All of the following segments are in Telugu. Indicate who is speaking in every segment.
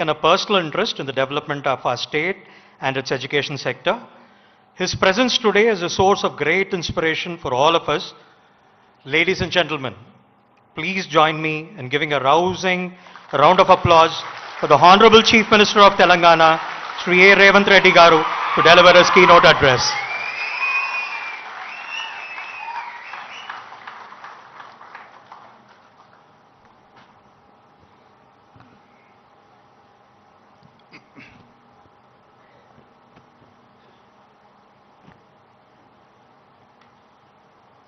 Speaker 1: and a personal interest in the development of our state and its education sector. His presence today is a source of great inspiration for all of us. Ladies and gentlemen, please join me in giving a rousing round of applause for the Honorable Chief Minister of Telangana, Sri A. Revant Reddy Garu, to deliver his keynote address.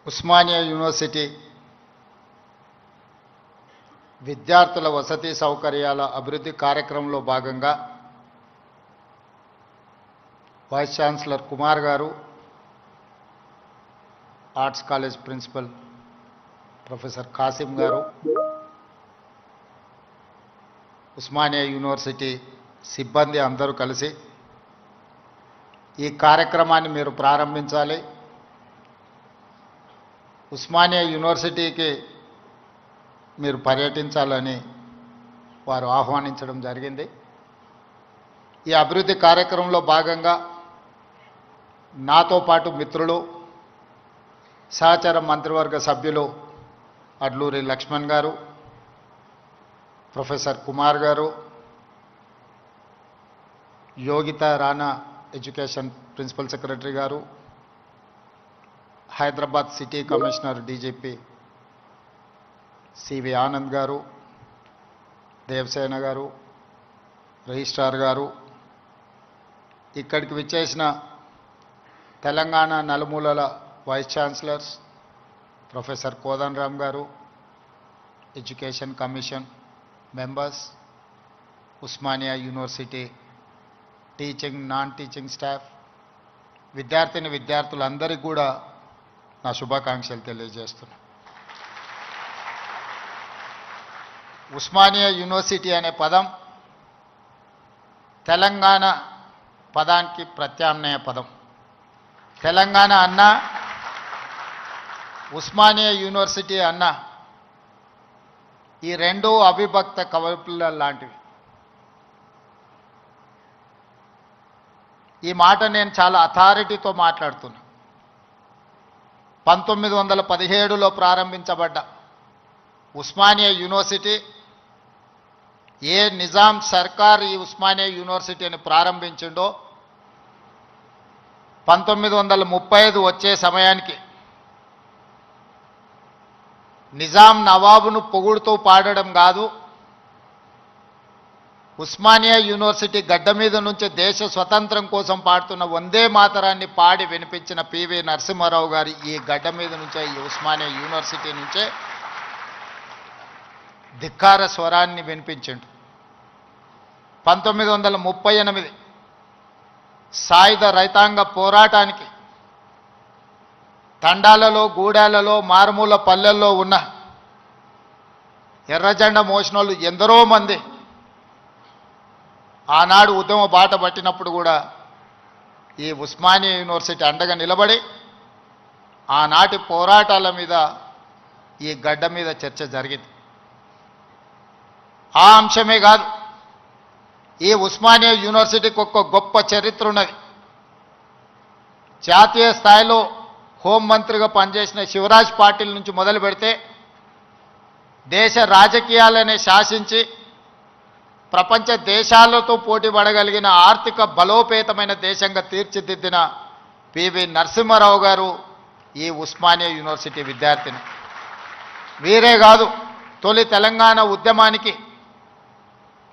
Speaker 2: Osmania university విద్యార్థుల వసతి సౌకర్యాల అభివృద్ధి కార్యక్రమంలో భాగంగా vice chancellor Kumar garu arts college principal professor Kasim garu Osmania university సిబ్బంది అందరూ కలిసి ఈ కార్యక్రమాన్ని మీరు ప్రారంభించాలి. ఉస్మానియా యూనివర్సిటీకి మీరు పర్యటించాలని వారు ఆహ్వానించడం జరిగింది. ఈ అభివృద్ధి కార్యక్రమంలో భాగంగా నాతో పాటు మిత్రులు సహచర మంత్రివర్గ సభ్యులు Adluri Laxman garu professor Kumar garu Yogita Rana education principal secretary garu Hyderabad city commissioner DGP CV Anand garu Devasena garu registrar గారు ఇక్కడికి విచ్చేసిన తెలంగాణ నలుమూలల vice chancellors professor Kodandaram garu education commission members Osmania university teaching non teaching staff విద్యార్థిని విద్యార్థులందరికీ కూడా నా శుభాకాంక్షలు తెలియజేస్తున్నా. ఉస్మానియా యూనివర్సిటీ అనే పదం తెలంగాణ పదానికి ప్రత్యామ్నాయ పదం. తెలంగాణ అన్న ఉస్మానియా యూనివర్సిటీ అన్న ఈ రెండు అవిభక్త కవపుల లాంటివి. ఈ మాట నేను చాలా అథారిటీతో మాట్లాడుతున్నా. పంతొమ్మిది వందల పదిహేడులో ప్రారంభించబడ్డ ఉస్మానియా యూనివర్సిటీ ఏ నిజాం సర్కార్ ఈ ఉస్మానియా యూనివర్సిటీని ప్రారంభించిండో పంతొమ్మిది వందల ముప్పై ఐదు వచ్చే సమయానికి నిజాం నవాబును పొగుడుతూ పాడడం కాదు ఉస్మానియా యూనివర్సిటీ గడ్డ మీద నుంచి దేశ స్వతంత్రం కోసం పాడుతున్న వందే మాతరాన్ని పాడి వినిపించిన పివి నరసింహారావు గారి ఈ గడ్డ మీద నుంచే ఈ ఉస్మానియా యూనివర్సిటీ నుంచే ధిక్కార స్వరాన్ని వినిపించిండు. పంతొమ్మిది వందల ముప్పై ఎనిమిది సాయుధ రైతాంగ పోరాటానికి తండాలలో గూడాలలో మారుమూల పల్లెల్లో ఉన్న ఎర్రజెండ మోసినోళ్ళు ఎందరో మంది ఆనాడు ఉద్యమ బాట పట్టినప్పుడు కూడా ఈ ఉస్మానియా యూనివర్సిటీ అండగా నిలబడి ఆనాటి పోరాటాల మీద ఈ గడ్డ మీద చర్చ జరిగింది. ఆ అంశమే కాదు ఈ ఉస్మానియా యూనివర్సిటీకి ఒక గొప్ప చరిత్ర ఉన్నది. జాతీయ స్థాయిలో హోంమంత్రిగా పనిచేసిన శివరాజ్ పాటిల్ నుంచి మొదలు పెడితే దేశ రాజకీయాలనే శాసించి ప్రపంచ దేశాలతో పోటీ పడగలిగిన ఆర్థిక బలోపేతమైన దేశంగా తీర్చిదిద్దిన పివి నరసింహారావు గారు ఈ ఉస్మానియా యూనివర్సిటీ విద్యార్థిని. వీరే కాదు తొలి తెలంగాణ ఉద్యమానికి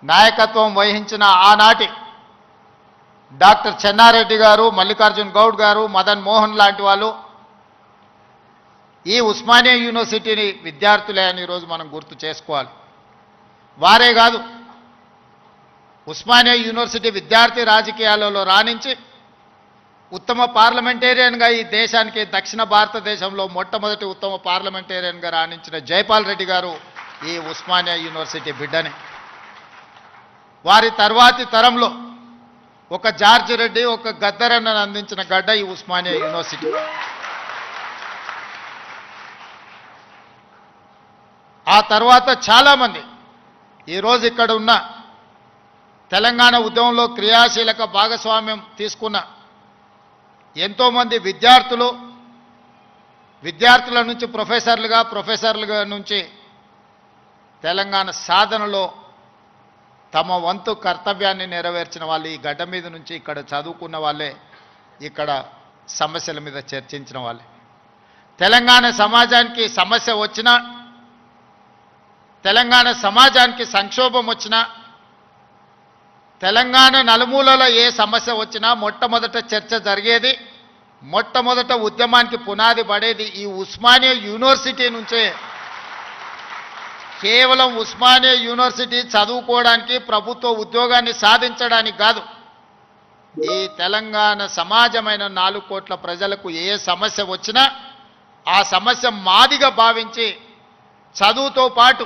Speaker 2: నాయకత్వం వహించిన ఆనాటి డాక్టర్ చెన్నారెడ్డి గారు మల్లికార్జున్ గౌడ్ గారు మదన్ మోహన్ లాంటి వాళ్ళు ఈ ఉస్మానియా యూనివర్సిటీని విద్యార్థులే అని ఈరోజు మనం గుర్తు చేసుకోవాలి. వారే కాదు ఉస్మానియా యూనివర్సిటీ విద్యార్థి రాజకీయాలలో రాణించి ఉత్తమ పార్లమెంటేరియన్గా ఈ దేశానికి దక్షిణ భారతదేశంలో మొట్టమొదటి ఉత్తమ పార్లమెంటేరియన్గా రాణించిన జైపాల్ రెడ్డి గారు ఈ ఉస్మానియా యూనివర్సిటీ బిడ్డని. వారి తర్వాతి తరంలో ఒక జార్జ్ రెడ్డి ఒక గద్దరన్నను అందించిన గడ్డ ఈ ఉస్మానియా యూనివర్సిటీ. ఆ తర్వాత చాలామంది ఈరోజు ఇక్కడ ఉన్న తెలంగాణ ఉద్యమంలో క్రియాశీలక భాగస్వామ్యం తీసుకున్న ఎంతోమంది విద్యార్థులు విద్యార్థుల నుంచి ప్రొఫెసర్లుగా ప్రొఫెసర్లుగా నుంచి తెలంగాణ సాధనలో తమ వంతు కర్తవ్యాన్ని నెరవేర్చిన వాళ్ళు ఈ గడ్డ మీద నుంచి ఇక్కడ చదువుకున్న వాళ్ళే ఇక్కడ సమస్యల మీద చర్చించిన వాళ్ళే. తెలంగాణ సమాజానికి సమస్య వచ్చినా తెలంగాణ సమాజానికి సంక్షోభం వచ్చినా తెలంగాణ నలుమూలలో ఏ సమస్య వచ్చినా మొట్టమొదట చర్చ జరిగేది మొట్టమొదట ఉద్యమానికి పునాది పడేది ఈ ఉస్మానియా యూనివర్సిటీ నుంచే. కేవలం ఉస్మానియా యూనివర్సిటీ చదువుకోవడానికి ప్రభుత్వ ఉద్యోగాన్ని సాధించడానికి కాదు. ఈ తెలంగాణ సమాజమైన నాలుగు కోట్ల ప్రజలకు ఏ సమస్య వచ్చినా ఆ సమస్య మాదిగా భావించి చదువుతో పాటు